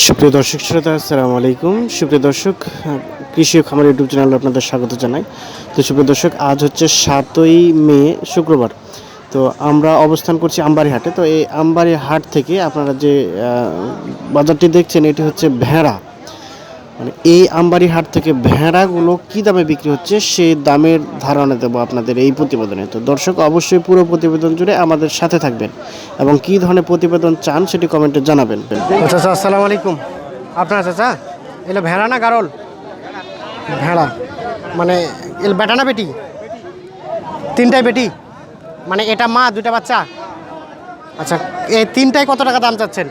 সুপ্রিয় দর্শক শ্রোতা, আসসালামু আলাইকুম। সুপ্রিয় দর্শক কৃষি ও খামার ইউটিউব চ্যানেলে আপনাদের স্বাগত জানাই। তো সুপ্রিয় দর্শক, আজ হচ্ছে সাতই মে, শুক্রবার। তো আমরা অবস্থান করছি আম্বারিহাটে তো এই হাট থেকে আপনারা যে বাজারটি দেখছেন, এটি হচ্ছে ভেড়া। মানে এই আমবাড়ি হাট থেকে ভেড়াগুলো কি দামে বিক্রি হচ্ছে সেই দামের ধারণা দেবো আপনাদের এই প্রতিবেদনে। তো দর্শক, অবশ্যই পুরো প্রতিবেদন জুড়ে আমাদের সাথে থাকবেন এবং কী ধরনের প্রতিবেদন চান সেটি কমেন্টে জানাবেন। আচ্ছা আসসালামু আলাইকুম। আপনার চাচা, এলো ভেড়া না গারল? ভেড়া। মানে এল বেটা না বেটি? তিনটাই বেটি? মানে এটা মা দুটা বাচ্চা? আচ্ছা এই তিনটায় কত টাকা দাম চাচ্ছেন?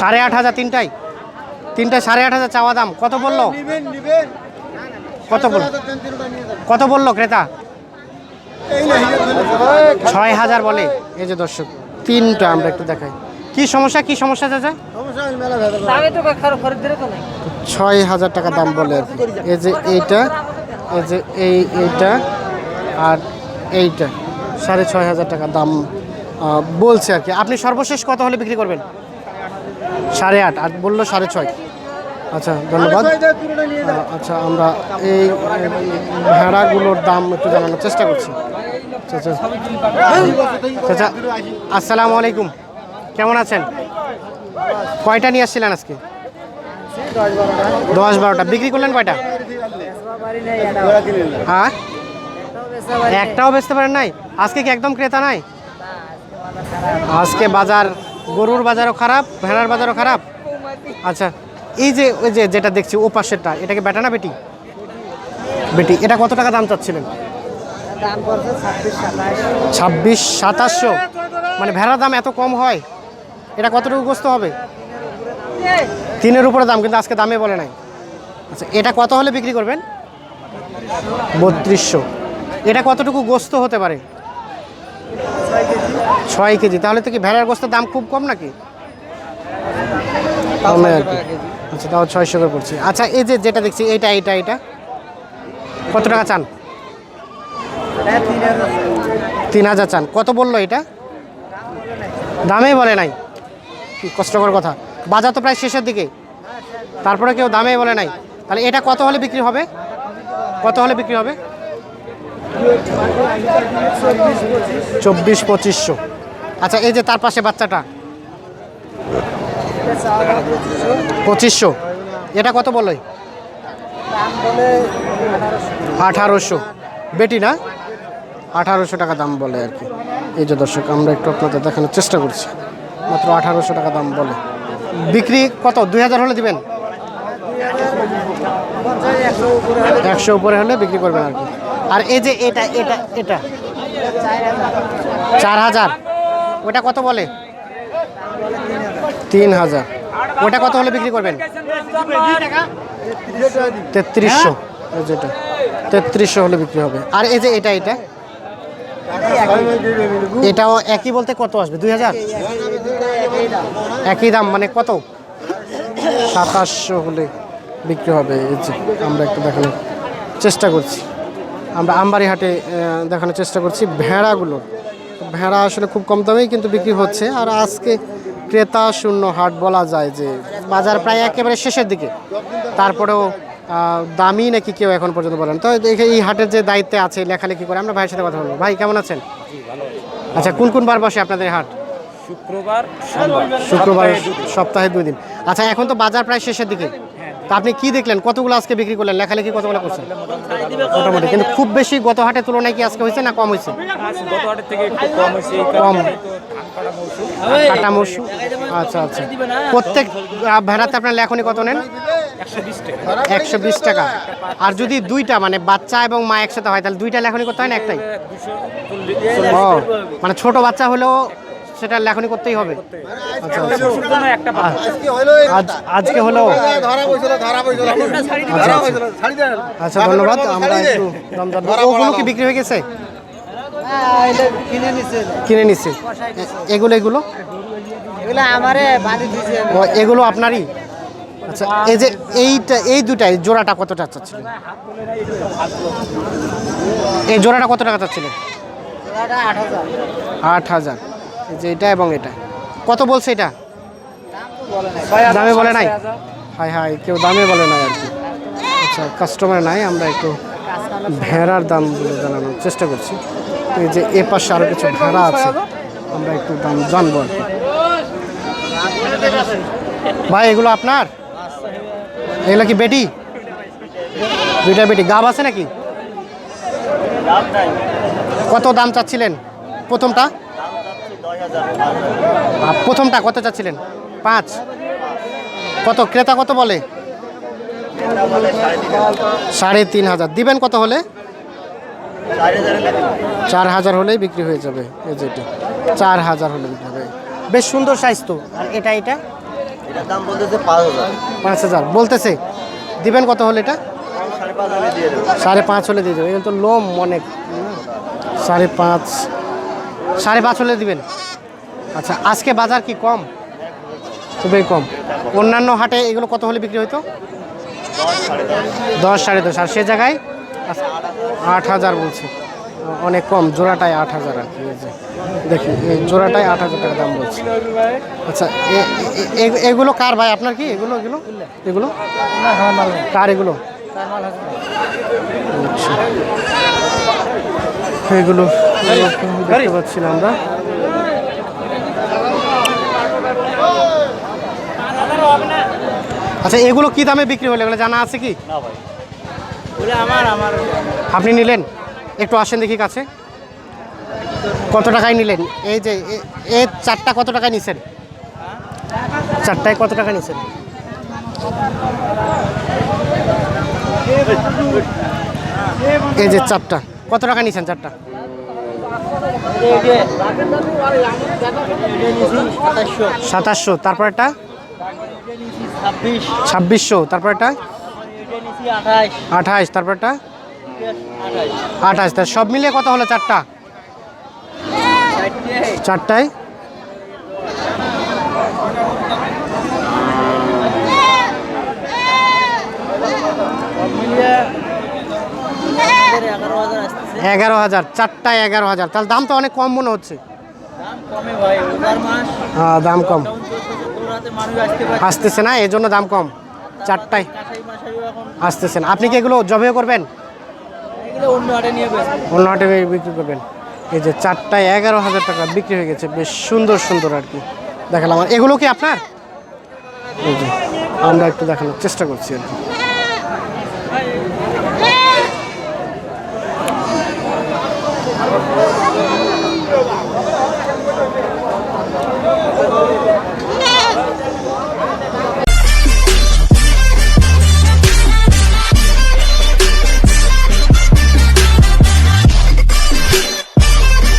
সাড়ে আট হাজার তিনটাই? তিনটায় সাড়ে আট হাজার চাওয়া দাম। কত বলল? কত বল কত বলল ক্রেতা? ছয় হাজার বলে। এই যে দর্শক তিনটা আমরা একটু দেখাই। কি সমস্যা কি সমস্যা চাচা? ছয় হাজার টাকা দাম বলে আর এই যে এইটা এই যে এই এইটা আর এইটা। সাড়ে ছয় হাজার টাকা দাম বলছে আর কি। আপনি সর্বশেষ কত হলে বিক্রি করবেন? সাড়ে আট। আর বলল সাড়ে ছয়। আচ্ছা ধন্যবাদ। আচ্ছা আমরা এই ভেড়াগুলোর দাম একটু জানানোর চেষ্টা করছি। আচ্ছা। আচ্ছা আসসালামু আলাইকুম। কেমন আছেন? কয়টা নিয়ে আসছিলেন আজকে? দশ বারোটা। বিক্রি করলেন কয়টা? হ্যাঁ? একটাও বেচতে পারেন নাই? আজকে কি একদম ক্রেতা নাই? আজকে বাজার গরুর বাজারও খারাপ ভেড়ার বাজারও খারাপ? আচ্ছা এই যে ওই যে যেটা দেখছি ও পাশেরটা এটাকে বেটা না বেটি? বেটি এটা কত টাকা দাম চাচ্ছিলেন? ছাব্বিশ সাতাশশো? মানে ভেড়ার দাম এত কম হয়? এটা কতটুকু গোস্ত হবে? তিনের উপরে দাম কিন্তু আজকে দামে বলে নাই। আচ্ছা এটা কত হলে বিক্রি করবেন? বত্রিশশো। এটা কতটুকু গোস্ত হতে পারে? ছয় কেজি। তাহলে তো কি ভেড়ার গোস্তের দাম খুব কম নাকি? কমে আর কি। আচ্ছা তাও ছয়শো করে পড়ছে। আচ্ছা এই যে যেটা দেখছি এইটা এইটা এইটা। কত টাকা চান? তিন হাজার চান। কত বলল এটা? দামে বলে নাই। কি কষ্টকর কথা। বাজার তো প্রায় শেষের দিকে। তারপরে কেউ দামে বলে নাই। তাহলে এটা কত হলে বিক্রি হবে? কত হলে বিক্রি হবে? চব্বিশ পঁচিশশো। আচ্ছা এই যে তার পাশে বাচ্চাটা। পঁচিশশো। এটা কত বলে? আঠারোশো। বেটি না? আঠারোশো টাকা দাম বলে আর কি। এই যে দর্শক, আমরা একটু আপনাদের দেখানোর চেষ্টা করছি। মাত্র আঠারোশো টাকা দাম বলে। বিক্রি কত? দুই হাজার হলে দিবেন? একশো উপরে হলে বিক্রি করবেন আর কি। আর এই যে এটা এটা এটা। চার হাজার। ওটা কত বলে? তিন হাজার। ওটা কত হলে বিক্রি করবেন? তেত্রিশশো। যেটা। তেত্রিশশো হলে বিক্রি হবে। আর এই যে এটা এটা? এটাও একই বলতে কত আসবে? দুই হাজার? একই দাম মানে কত? সাতাশশো হলে বিক্রি হবে। এই যে আমরা একটু দেখানোর চেষ্টা করছি। আমরা আমবাড়ি হাটে দেখানোর চেষ্টা করছি ভেড়াগুলো। ভেড়া আসলে খুব কম দামেই কিন্তু বিক্রি হচ্ছে। আর আজকে ক্রেতা শূন্য হাট বলা যায় যে বাজার প্রায় একেবারে শেষের দিকে। তারপরেও দামি নাকি কেউ এখন পর্যন্ত বলেন। তো এই হাটের যে দায়িত্বে আছে লেখালেখি করে আমরা ভাইয়ের সাথে কথা বলব। ভাই কেমন আছেন? আচ্ছা কোন কোন বার বসে আপনাদের হাট? শুক্রবার শুক্রবার সপ্তাহে দুদিন। সপ্তাহে দুই দিন আচ্ছা এখন তো বাজার প্রায় শেষের দিকে। তা আপনি কি দেখলেন? কতগুলো আজকে বিক্রি করলেন? লেখালেখি কতগুলো করছেন? মোটামুটি কিন্তু খুব বেশি গত হাটের তুলনায় কি আজকে হয়েছে না কম হয়েছে? কম কাটা মৌসুম। আচ্ছা আচ্ছা। প্রত্যেক ভেড়াতে আপনার লেখনি কত নেন? একশো বিশ টাকা। একশো বিশ টাকা আর যদি দুইটা মানে বাচ্চা এবং মা একসাথে হয় তাহলে দুইটা লেখনি করতে হয় না একটাই? ও মানে ছোট বাচ্চা হলেও সেটা লেখনি করতেই হবে। আচ্ছা আচ্ছা। আজকে হলো আচ্ছা ধন্যবাদ। আমরা একটু ওগুলো কি বিক্রি হয়ে গেছে? কিনে নিচ্ছে এগুলো এগুলো? এগুলো আমারে বাড়ি দিয়েছে ও, এগুলো আপনারই? আচ্ছা এই যে এইটা এই দুটাই জোড়াটা কত টাকা চাচ্ছিলেন? এই জোড়াটা কত টাকা চাচ্ছিলেন? আট হাজার। আট হাজার। এই যে এটা এবং এটা। কত বলছে এটা? দামে বলে নাই? হাই হাই কেউ দামে বলে নাই আর কি। আচ্ছা কাস্টমার নাই, আমরা একটু ভেড়ার দামগুলো জানানোর চেষ্টা করছি। এই যে এ পাশে আরও কিছু ভেড়া আছে, আমরা একটু দাম জানব আর কি। ভাই, এগুলো আপনার? এগুলো কি বেটি? দুইটা বেটি, গাব আছে নাকি? কত দাম চাচ্ছিলেন প্রথমটা? প্রথমটা কত চাচ্ছিলেন? পাঁচ। কত? ক্রেতা কত বলে? সাড়ে তিন হাজার। দিবেন কত হলে? চার হাজার হলেই বিক্রি হয়ে যাবে এই যে চার হাজার হলে বিক্রি হবে। বেশ সুন্দর সাইজ তো। আর এটা এটা? দাম বলতেছে পাঁচ হাজার। বলতেছে। দিবেন কত হলে এটা? সাড়ে পাঁচ হাজার দিয়ে দেবো। সাড়ে পাঁচ হলে দিয়ে এগুলো তো লোম অনেক। সাড়ে পাঁচ সাড়ে পাঁচ হলে দিবেন। আচ্ছা আজকে বাজার কি কম? খুবই কম। অন্যান্য হাটে এগুলো কত হলে বিক্রি হতো দশ সাড়ে দশ। আর সে জায়গায়? আচ্ছা, আট হাজার বলছে। অনেক কম জোড়াটায় আট হাজার আর কি দেখি এই জোড়াটায় আট হাজার টাকা দাম বলছে। আচ্ছা এগুলো কার ভাই? আপনার কি? এগুলো এগুলো? এগুলো? কার এগুলো? আচ্ছা। এগুলো দেখতে পাচ্ছি না আমরা। আচ্ছা এগুলো কি দামে বিক্রি হলো? এগুলো জানা আছে কি? আপনি নিলেন? একটু আসেন দেখি কাছে। কত টাকায় নিলেন? এই যে এ চারটা কত টাকায় নিছেন? চারটায় কত টাকা নিছেন? এই যে চারটা। কত টাকা নিছেন চারটা? সাতাশশো। তারপরটা ছাব্বিশ ছাব্বিশশো। তারপরটা আঠাশ আঠাশ। তারপর একটা? আঠাশ। তার সব মিলিয়ে কত হলো চারটা? চারটায়? এগারো হাজার এগারো হাজার চারটায় এগারো হাজার। তাহলে দাম তো অনেক কম মনে হচ্ছে। হ্যাঁ দাম কম। আসতেছে না এই জন্য দাম কম। চারটায়। কাঁসাই মাসাইও এখন আসতেছে না আপনি কি এগুলো জবেও করবেন? অন্য হাটে বিক্রি করবেন। এই যে চারটায় এগারো হাজার টাকা বিক্রি হয়ে গেছে বেশ সুন্দর সুন্দর আর কি। দেখালাম। এগুলো কি আপনার? আমরা একটু দেখানোর চেষ্টা করছি আর কি।